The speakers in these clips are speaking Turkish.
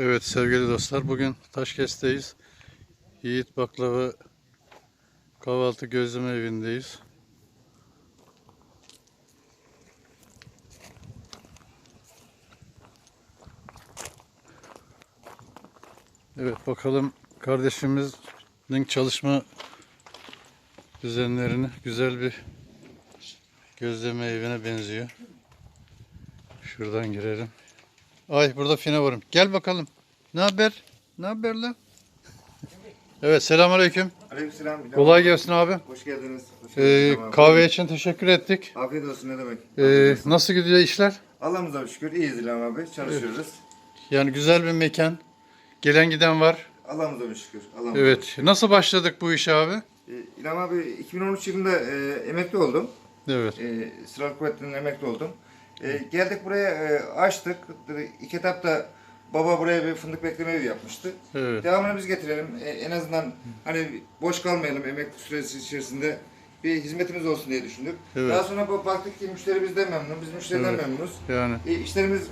Evet sevgili dostlar bugün Taşkes'teyiz. Yiğit Baklava kahvaltı gözleme evindeyiz. Evet bakalım kardeşimizin çalışma düzenlerini güzel bir gözleme evine benziyor. Şuradan girelim. Ay burada fine varım. Gel bakalım. Ne haber? Ne haber lan? Evet selamünaleyküm. Aleykümselam. Kolay gelsin abi. Hoş geldiniz. Hoş Ee, geldiniz kahve için teşekkür ettik. Afiyet olsun ne demek. Ee, nasıl gidiyor işler? Allah'ımıza şükür iyiyiz İlham abi. Çalışıyoruz. Yani güzel bir mekan. Gelen giden var. Allah'ımıza şükür. Allah'ımıza Evet. Nasıl başladık bu işe abi? Ee, İlham abi 2013 yılında e, emekli oldum. Evet. E, Silahlı Kuvvetleri'nin emekli oldum. E, geldik buraya e, açtık. İki etapta baba buraya bir fındık bekleme evi yapmıştı. Evet. Devamını biz getirelim. E, en azından hani boş kalmayalım emekli süresi içerisinde bir hizmetimiz olsun diye düşündük. Evet. Daha sonra bu baktık ki müşteri bizden memnun, biz müşteriden Evet. memnunuz. Yani E, işlerimiz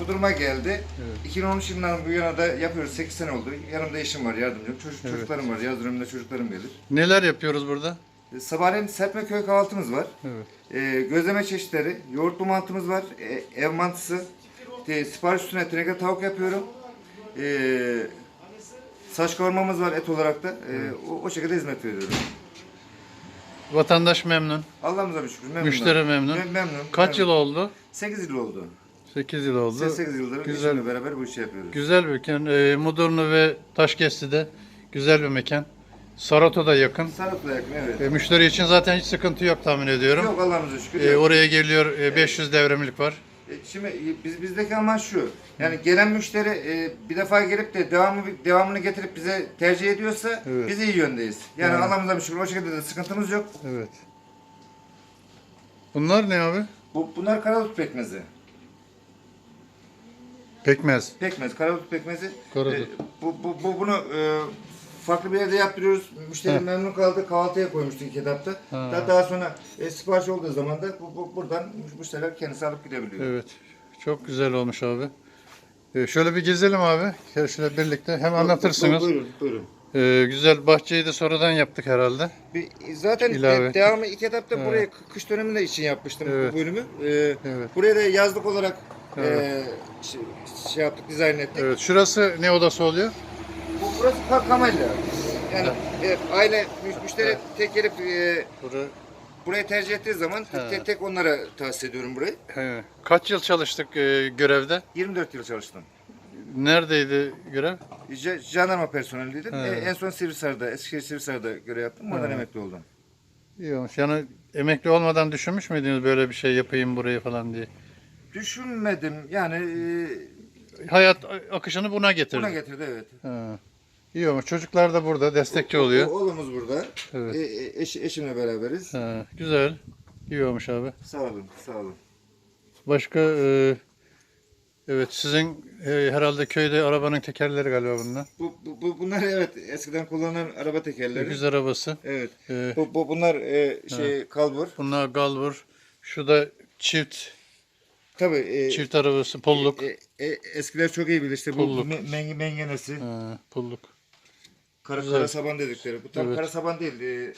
bu duruma geldi. Evet. 2013 yılından bu yana da yapıyoruz. 8 sene oldu. Yanımda eşim var, yardımcım. Çocuk, Evet. Çocuklarım var. Yaz döneminde çocuklarım gelir. neler yapıyoruz burada? E, sabahleyin serpme köy kahvaltımız var. Evet. E, gözleme çeşitleri, yoğurtlu mantımız var. E, ev mantısı. E, sipariş üstüne teneke tavuk yapıyorum. E, saç kavurmamız var et olarak da. E, o, o şekilde hizmet veriyorum. Vatandaş memnun. Allah'ımıza bir şükür. Memnunum. Müşteri memnun. Mem- memnun. Kaç yıl oldu? 8 yıl oldu. 8 yıl oldu. 8 yıldır Güzel. eşimle beraber bu işi yapıyoruz. Güzel bir mekan. E, Mudurnu ve Taşkesti'de güzel bir mekan. Sarato'da yakın. Sarıkla yakın evet. E, müşteri için zaten hiç sıkıntı yok tahmin ediyorum. Yok Allah'ımıza şükür. E, yok. oraya geliyor e, 500 devremlik var. E, Şimdi e, biz bizdeki amaç şu. Yani gelen müşteri e, bir defa gelip de devamı devamını getirip bize tercih ediyorsa Evet. biz iyi yöndeyiz. Yani Yani. Allah'ımıza bir şükür o şekilde de sıkıntımız yok. Evet. Bunlar ne abi? Bu bunlar karadut pekmezi. Pekmez. Pekmez, karadut pekmezi. Karadut. E, bu, bu, bu bunu e, farklı bir yerde yaptırıyoruz. Müşteri Heh. memnun kaldı. Kahvaltıya koymuştuk ilk etapta. Ha. Daha, daha sonra e, sipariş olduğu zaman da bu, bu, buradan müşteriler kendisi alıp gidebiliyor. Evet. Çok güzel olmuş abi. E, şöyle bir gezelim abi. Şöyle birlikte. Hem anlatırsınız. Buyurun, buyurun. E, güzel bahçeyi de sonradan yaptık herhalde. Bir, zaten İlave de- devamı iki etapta Evet. buraya kı- kış döneminde için yapmıştım Evet. bu bölümü. Ee, Evet. Buraya da yazlık olarak Evet. e, şey, şey yaptık, dizayn ettik. Evet. Şurası ne odası oluyor? Bu, burası park kamelya. Yani evet, aile, müş- müşteri Evet. tek gelip e, Burası. burayı tercih ettiği zaman Evet. tek, tek onlara tahsis ediyorum burayı. He. Kaç yıl çalıştık e, görevde? 24 yıl çalıştım. Neredeydi görev? J- jandarma personeliydim. Evet. E, en son Sivrisar'da, Eskişehir Sivrisar'da görev yaptım. Oradan Evet. emekli oldum. İyi olmuş. Yani emekli olmadan düşünmüş müydünüz böyle bir şey yapayım buraya falan diye? Düşünmedim. Yani e, Hayat akışını buna getirdi. buna getirdi evet. Ha. İyi olmuş. Çocuklar da burada destekçi oluyor. Oğlumuz burada. Evet. E, e, eş- eşimle beraberiz. Ha, güzel. İyi olmuş abi. Sağ olun, sağ olun. Başka e, evet sizin e, herhalde köyde arabanın tekerleri galiba bunlar. Bu, bu, bu- bunlar evet eskiden kullanılan araba tekerleri. Öküz arabası. Evet. E, Bu, bu bunlar e, şey kalbur. bunlar galbur. Şu da çift Tabii. E, çift arabası pulluk. e, e, eskiler çok iyi bilir işte bu Pulluk. me, men- mengenesi. Ha, pulluk. Kara, Güzel. kara saban dedikleri. Bu tam Evet. kara saban değil. E,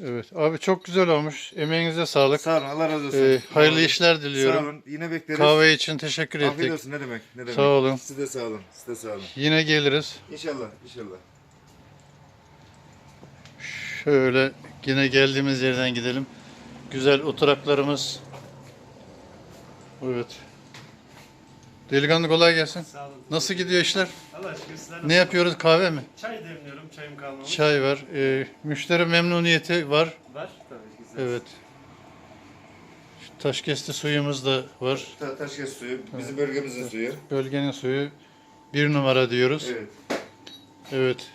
Evet. Abi çok güzel olmuş. Emeğinize sağlık. sağ olun Allah razı olsun. E, hayırlı Sağ olun. işler Sağ diliyorum. olun. Yine bekleriz. Kahve için teşekkür Afiyet ettik. olsun ne demek. Ne demek. Sağ olun. Siz de sağ olun. Siz de sağ olun. Yine geliriz. İnşallah. inşallah. Şöyle yine geldiğimiz yerden gidelim. Güzel oturaklarımız. Evet. Delikanlı kolay gelsin. Sağ olun. Nasıl gidiyor işler? Allah aşkına sizler Ne yapıyoruz? Kahve mi? Çay demliyorum. Çayım kalmamış. Çay var. Ee, müşteri memnuniyeti var. Var. Tabii güzel. Evet. Şu Taşkesti suyumuz da var. Ta Taşkes suyu. Bizim bölgemizin suyu. Bölgenin suyu bir numara diyoruz. Evet. Evet.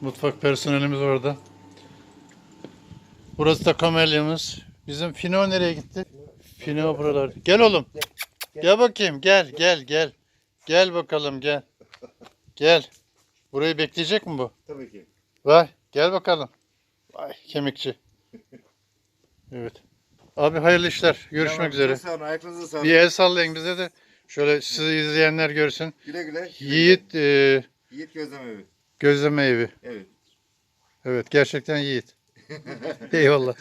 Mutfak personelimiz orada. Burası da kamelyamız. Bizim Fino nereye gitti? Fino buralar. Gel oğlum. Gel bakayım. Gel gel gel. Gel bakalım gel. Gel. Burayı bekleyecek mi bu? Tabii ki. Vay gel bakalım. Vay kemikçi. Evet. Abi hayırlı işler. Görüşmek Tamam, üzere. çok Sağ olun. Ayaklarınıza sağlık. Bir el sallayın bize de. Şöyle sizi izleyenler görsün. Güle güle. Yiğit e, Yiğit gözleme evi. gözleme evi. Evet. Evet gerçekten Yiğit. Eyvallah.